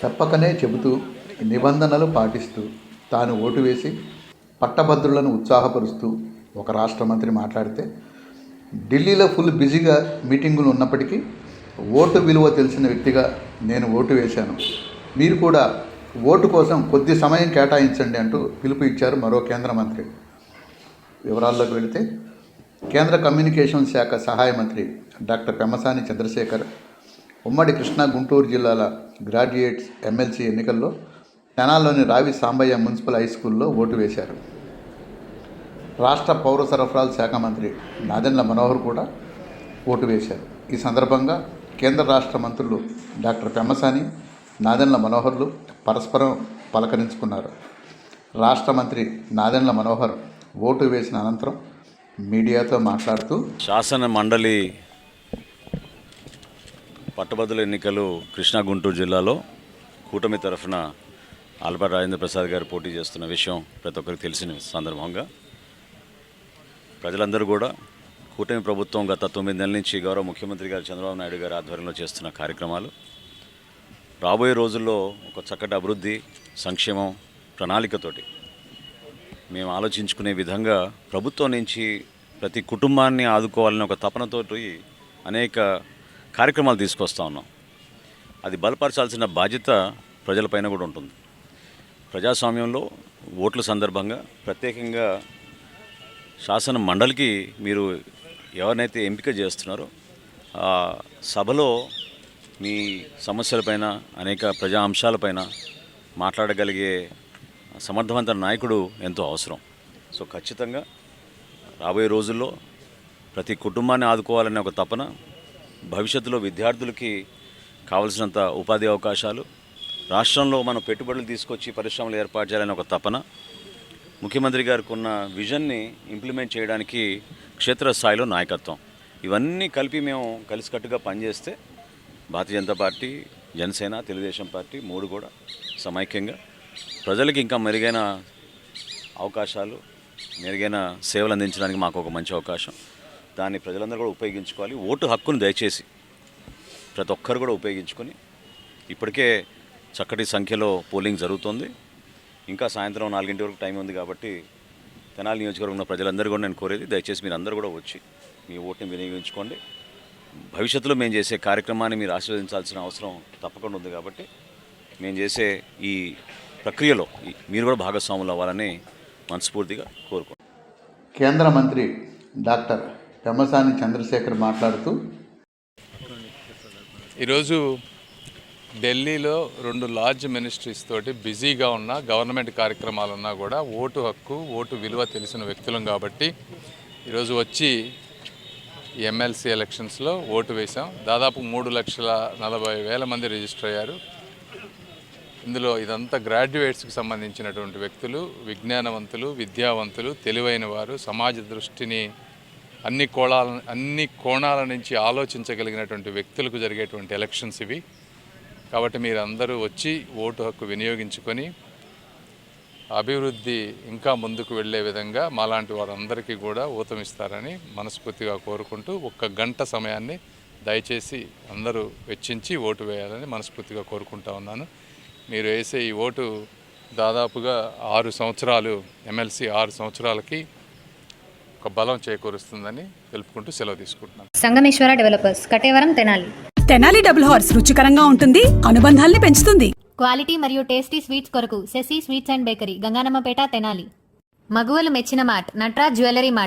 చెప్పకనే చెబుతూ నిబంధనలు పాటిస్తూ తాను ఓటు వేసి పట్టభద్రులను ఉత్సాహపరుస్తూ ఒక రాష్ట్ర మంత్రి మాట్లాడితే ఢిల్లీలో ఫుల్ బిజీగా మీటింగులు ఉన్నప్పటికీ ఓటు విలువ తెలిసిన వ్యక్తిగా నేను ఓటు వేశాను. మీరు కూడా ఓటు కోసం కొద్ది సమయం కేటాయించండి అంటూ పిలుపు ఇచ్చారు మరో కేంద్ర మంత్రి. వివరాల్లోకి వెళితే కేంద్ర కమ్యూనికేషన్ శాఖ సహాయ మంత్రి డాక్టర్ పెమ్మసాని చంద్రశేఖర్ ఉమ్మడి కృష్ణా గుంటూరు జిల్లాల గ్రాడ్యుయేట్స్ ఎమ్మెల్సీ ఎన్నికల్లో తెనాల్లోని రావి సాంబయ్య మున్సిపల్ హై స్కూల్లో ఓటు వేశారు. రాష్ట్ర పౌర సరఫరాల శాఖ మంత్రి నాదెండ్ల మనోహర్ కూడా ఓటు వేశారు. ఈ సందర్భంగా కేంద్ర రాష్ట్ర మంత్రులు డాక్టర్ పెమ్మసాని నాదెండ్ల మనోహర్లు పరస్పరం పలకరించుకున్నారు. రాష్ట్ర మంత్రి నాదెండ్ల మనోహర్ ఓటు వేసిన అనంతరం మీడియాతో మాట్లాడుతూ శాసన మండలి పట్టభద్రుల ఎన్నికలు కృష్ణా గుంటూరు జిల్లాలో కూటమి తరఫున ఆల్బర్ట్ రాజేంద్ర ప్రసాద్ గారు పోటీ చేస్తున్న విషయం ప్రతి ఒక్కరికి తెలిసిన సందర్భంగా ప్రజలందరూ కూడా కూటమి ప్రభుత్వం గత తొమ్మిది నెలల నుంచి గౌరవ ముఖ్యమంత్రి గారు చంద్రబాబు నాయుడు గారి ఆధ్వర్యంలో చేస్తున్న కార్యక్రమాలు రాబోయే రోజుల్లో ఒక చక్కటి అభివృద్ధి సంక్షేమం ప్రణాళికతోటి మేము ఆలోచించుకునే విధంగా ప్రభుత్వం నుంచి ప్రతి కుటుంబాన్ని ఆదుకోవాలని ఒక తపనతోటి అనేక కార్యక్రమాలు తీసుకొస్తా ఉన్నాం. అది బలపరచాల్సిన బాధ్యత ప్రజలపైన కూడా ఉంటుంది. ప్రజాస్వామ్యంలో ఓట్ల సందర్భంగా ప్రత్యేకంగా శాసన మండలికి మీరు ఎవరినైతే ఎంపిక చేస్తున్నారో ఆ సభలో మీ సమస్యలపైన అనేక ప్రజా అంశాలపైన మాట్లాడగలిగే సమర్థవంత నాయకుడు ఎంతో అవసరం. సో ఖచ్చితంగా రాబోయే రోజుల్లో ప్రతి కుటుంబాన్ని ఆదుకోవాలనే ఒక తపన భవిష్యత్తులో విద్యార్థులకి కావలసినంత ఉపాధి అవకాశాలు రాష్ట్రంలో మనం పెట్టుబడులు తీసుకొచ్చి పరిశ్రమలు ఏర్పాటు చేయాలని ఒక తపన ముఖ్యమంత్రి గారికి ఉన్న విజన్ని ఇంప్లిమెంట్ చేయడానికి క్షేత్రస్థాయిలో నాయకత్వం. ఇవన్నీ కలిపి మేము కలిసికట్టుగా పనిచేస్తే భారతీయ జనతా పార్టీ జనసేన తెలుగుదేశం పార్టీ మూడు కూడా సమైక్యంగా ప్రజలకి ఇంకా మెరుగైన అవకాశాలు మెరుగైన సేవలు అందించడానికి మాకు ఒక మంచి అవకాశం. దాన్ని ప్రజలందరూ కూడా ఉపయోగించుకోవాలి. ఓటు హక్కును దయచేసి ప్రతి ఒక్కరు కూడా ఉపయోగించుకొని ఇప్పటికే చక్కటి సంఖ్యలో పోలింగ్ జరుగుతుంది. ఇంకా సాయంత్రం నాలుగింటి వరకు టైం ఉంది కాబట్టి తెనాలి నియోజకవర్గం ఉన్న ప్రజలందరూ కూడా నేను కోరేది దయచేసి మీరు అందరూ కూడా వచ్చి మీ ఓటుని వినియోగించుకోండి. భవిష్యత్తులో మేము చేసే కార్యక్రమాన్ని మీరు ఆశీర్వదించాల్సిన అవసరం తప్పకుండా ఉంది కాబట్టి మేము చేసే ఈ ప్రక్రియలో ఈ- మీరు కూడా భాగస్వాములు అవ్వాలని మనస్ఫూర్తిగా కోరుకుంటున్నాను కేంద్ర మంత్రి డాక్టర్ పెమ్మసాని చంద్రశేఖర్ మాట్లాడుతూ ఈరోజు ఢిల్లీలో రెండు లార్జ్ మినిస్ట్రీస్ తోటి బిజీగా ఉన్న గవర్నమెంట్ కార్యక్రమాలు ఉన్నా కూడా ఓటు హక్కు ఓటు విలువ తెలిసిన వ్యక్తులం కాబట్టి ఈరోజు వచ్చి ఎమ్మెల్సీ ఎలక్షన్స్లో ఓటు వేశాం. దాదాపు మూడు లక్షల నలభై వేల మంది రిజిస్టర్ అయ్యారు. ఇందులో ఇదంతా గ్రాడ్యుయేట్స్కి సంబంధించినటువంటి వ్యక్తులు విజ్ఞానవంతులు విద్యావంతులు తెలివైన వారు సమాజ దృష్టిని అన్ని కోణాల అన్ని కోణాల నుంచి ఆలోచించగలిగినటువంటి వ్యక్తులకు జరిగేటువంటి ఎలక్షన్స్ ఇవి. కాబట్టి మీరు అందరూ వచ్చి ఓటు హక్కు వినియోగించుకొని అభివృద్ధి ఇంకా ముందుకు వెళ్ళే విధంగా మాలాంటి వారందరికీ కూడా ఊతమిస్తారని మనస్ఫూర్తిగా కోరుకుంటూ ఒక్క గంట సమయాన్ని దయచేసి అందరూ వెచ్చించి ఓటు వేయాలని మనస్ఫూర్తిగా కోరుకుంటా ఉన్నాను. మీరు వేసే ఈ ఓటు దాదాపుగా ఆరు సంవత్సరాలు ఎమ్మెల్సీ ఆరు సంవత్సరాలకి ఒక బలం చేకూరుస్తుందని తెలుపుకుంటూ సెలవు తీసుకుంటున్నాను. Sangameswara developers Katevaram Tenali. Tenali double horse రుచికరంగా ఉంటుంది అనుబంధాల్ని పెంచుతుంది. క్వాలిటీ మరియు టేస్టీ స్వీట్స్ కొరకు Sasi sweets and bakery Gangannamapeta Tenali. మగువలు మెచ్చిన మార్ట్ నట్రాజ్ జ్యువెలరీ మార్ట్